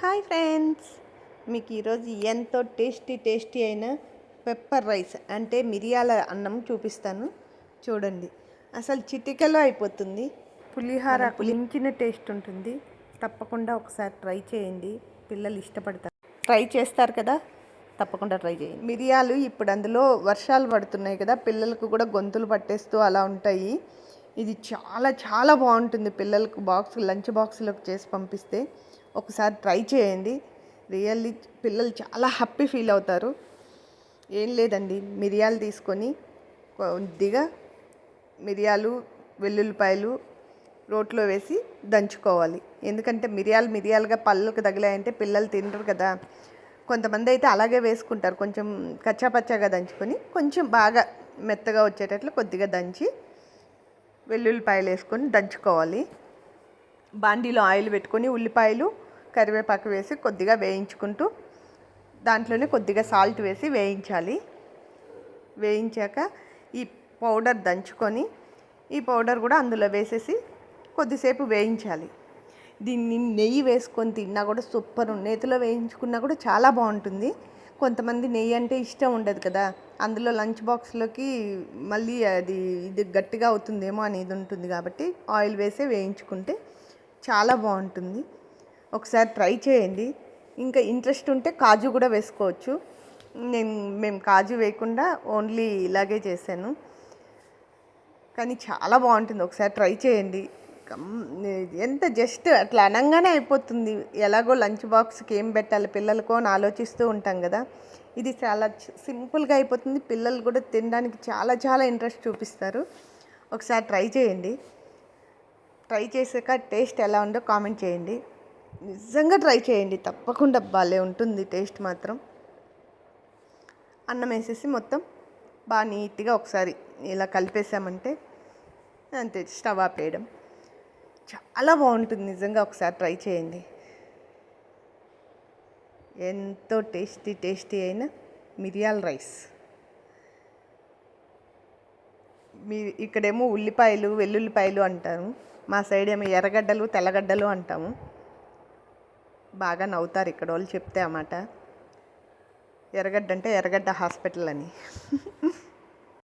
Hi friends. మీకు ఈరోజు ఎంతో టేస్టీ టేస్టీ అయిన పెప్పర్ రైస్ అంటే మిరియాల అన్నం చూపిస్తాను. చూడండి. అసలు చిటికలో అయిపోతుంది. పులిహార పులించిన టేస్ట్ ఉంటుంది. తప్పకుండా ఒకసారి ట్రై చేయండి. పిల్లలు ఇష్టపడతారు. ట్రై చేస్తారు కదా? తప్పకుండా ట్రై చేయండి. మిరియాలు ఇప్పుడు అందులో వర్షాలు పడుతున్నాయి కదా పిల్లలకు కూడా గొంతులు పట్టేస్తూ అలా ఉంటాయి. ఇది చాలా చాలా బాగుంటుంది పిల్లలకు బాక్స్ లంచ్ బాక్స్లోకి చేసి పంపిస్తే. ఒకసారి ట్రై చేయండి. రియల్లీ పిల్లలు చాలా హ్యాపీ ఫీల్ అవుతారు. ఏం లేదండి. మిరియాలు తీసుకొని కొద్దిగా మిరియాలు వెల్లుల్లిపాయలు రోట్లో వేసి దంచుకోవాలి. ఎందుకంటే మిరియాలు మిరియాలుగా పళ్ళకు తగిలాయంటే పిల్లలు తినరు కదా. కొంతమంది అయితే అలాగే వేసుకుంటారు. కొంచెం కచ్చాపచ్చాగా దంచుకొని కొంచెం బాగా మెత్తగా వచ్చేటట్లు కొద్దిగా దంచి వెల్లుల్లిపాయలు వేసుకొని దంచుకోవాలి. బాండీలో ఆయిల్ పెట్టుకొని ఉల్లిపాయలు కరివేపాకు వేసి కొద్దిగా వేయించుకుంటూ దాంట్లోనే కొద్దిగా సాల్ట్ వేసి వేయించాలి. వేయించాక ఈ పౌడర్ దంచుకొని ఈ పౌడర్ కూడా అందులో వేసేసి కొద్దిసేపు వేయించాలి. దీన్ని నెయ్యి వేసుకొని తిన్నా కూడా సూపర్ నేతిలో వేయించుకున్నా కూడా చాలా బాగుంటుంది. కొంతమంది నెయ్యి అంటే ఇష్టం ఉండదు కదా. అందులో లంచ్ బాక్స్లోకి మళ్ళీ అది ఇది గట్టిగా అవుతుందేమో అనేది ఉంటుంది కాబట్టి ఆయిల్ వేసే వేయించుకుంటే చాలా బాగుంటుంది. ఒకసారి ట్రై చేయండి. ఇంకా ఇంట్రెస్ట్ ఉంటే కాజు కూడా వేసుకోవచ్చు. నేను మేము కాజు వేయకుండా ఓన్లీ ఇలాగే చేశాను. కానీ చాలా బాగుంటుంది. ఒకసారి ట్రై చేయండి. ఎంత జస్ట్ అట్లా అనగానే అయిపోతుంది. ఎలాగో లంచ్ బాక్స్కి ఏం పెట్టాలి పిల్లలకు అని ఆలోచిస్తూ ఉంటాం కదా. ఇది చాలా సింపుల్గా అయిపోతుంది. పిల్లలు కూడా తినడానికి చాలా చాలా ఇంట్రెస్ట్ చూపిస్తారు. ఒకసారి ట్రై చేయండి. ట్రై చేసాక టేస్ట్ ఎలా ఉందో కామెంట్ చేయండి. నిజంగా ట్రై చేయండి. తప్పకుండా భలే ఉంటుంది టేస్ట్ మాత్రం. అన్నం వేసేసి మొత్తం బాగా నీట్గా ఒకసారి ఇలా కలిపేసామంటే అంతే స్టవ్ ఆపేయడం చాలా బాగుంటుంది. నిజంగా ఒకసారి ట్రై చేయండి. ఎంతో టేస్టీ టేస్టీ అయిన మిరియాల రైస్. మీ ఇక్కడేమో ఉల్లిపాయలు వెల్లుల్లిపాయలు అంటారు. మా సైడ్ ఏమో ఎర్రగడ్డలు తెల్లగడ్డలు అంటాము. బాగా నవ్వుతారు ఇక్కడ వాళ్ళు చెప్తే అన్నమాట. ఎర్రగడ్డ అంటే ఎర్రగడ్డ హాస్పిటల్ అని.